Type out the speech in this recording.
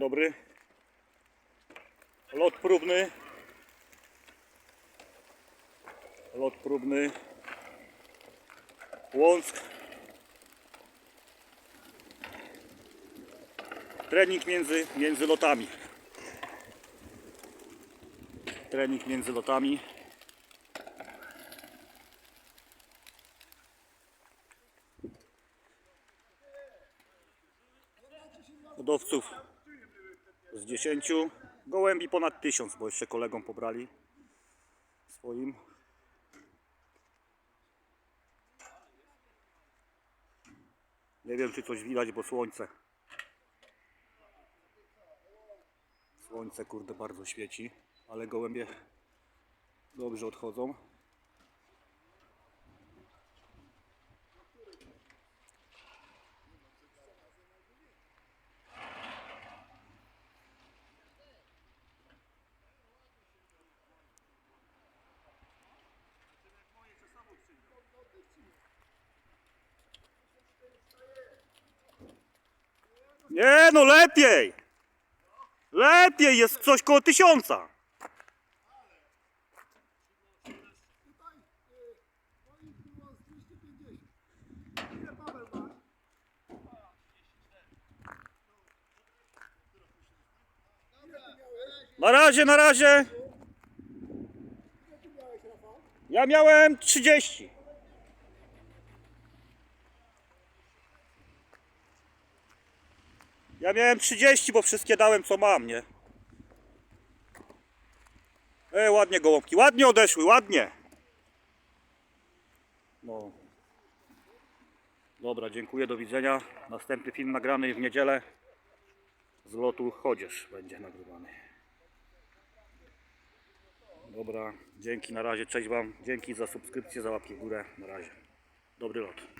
dobry. Lot próbny. Lot próbny. Łąck. Trening między, między lotami. Trening między lotami. Hodowców z 10. Gołębi ponad 1000, bo jeszcze kolegom pobrali swoim. Nie wiem czy coś widać, bo słońce. Słońce kurde bardzo świeci, ale gołębie dobrze odchodzą. Nie no lepiej! Lepiej jest coś koło tysiąca. Na razie, na razie. Ja miałem 30. Ja miałem 30, bo wszystkie dałem co mam, nie? E, ładnie gołąbki, ładnie odeszły, ładnie. No. Dobra, dziękuję, do widzenia. Następny film nagrany w niedzielę z lotu Chodzież będzie nagrywany. Dobra, dzięki, na razie, cześć Wam. Dzięki za subskrypcję, za łapki w górę, na razie. Dobry lot.